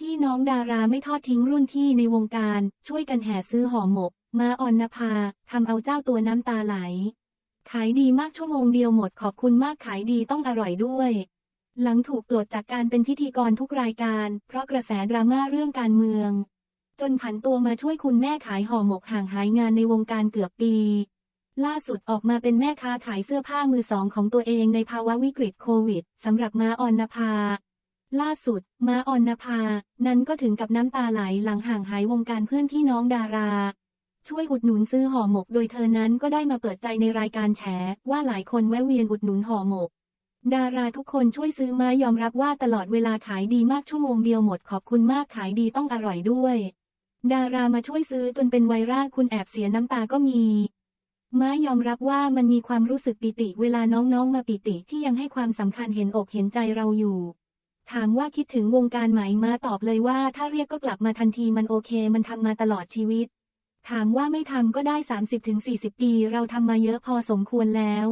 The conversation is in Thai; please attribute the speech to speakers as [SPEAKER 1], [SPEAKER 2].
[SPEAKER 1] พี่น้องดาราไม่ทอดทิ้งรุ่นพี่ในวงการ ช่วยกันแห่ซื้อห่อหมก มาออนนภาทำเอาเจ้าตัวน้ำตาไหล ขายดีมากชั่วโมงเดียวหมดขอบคุณมากขายดีต้องอร่อยด้วย หลังถูกปลดจากการเป็นพิธีกรทุกรายการ เพราะกระแสดราม่าเรื่องการเมือง จนผันตัวมาช่วยคุณแม่ขายห่อหมกห่างหายงานในวงการเกือบปี ล่าสุดออกมาเป็นแม่ค้าขายเสื้อผ้ามือสองของตัวเองในภาวะวิกฤตโควิดสำหรับมาออนนภา ล่าสุด มาออนนภา นั้นก็ถึงกับน้ำตาไหลหลังห่างหายวงการเพื่อนพี่น้องดารา ช่วยอุดหนุนซื้อห่อหมก โดยเธอนั้นก็ได้มาเปิดใจในรายการแฉ ว่าหลายคนแวะเวียนอุดหนุนห่อหมก ดาราทุกคนช่วยซื้อมายอมรับว่าตลอดเวลาขายดีมากชั่วโมงเดียวหมดขอบคุณมากขายดีต้องอร่อยด้วย ดารามาช่วยซื้อจนเป็นไวรัลคุณแอบเสียน้ำตาก็มีม้ายอมรับว่ามันมีความรู้สึกปิติเวลาน้องๆมาปิติที่ยังให้ความสำคัญเห็นอกเห็นใจเราอยู่ ถามว่าคิดถึงวงการไหมมาตอบเลยว่า ถ้าเรียกก็กลับมาทันทีมันโอเค มันทำมาตลอดชีวิต ถามว่าไม่ทำก็ได้ 30-40 ปี เราทำมาเยอะพอสมควรแล้ว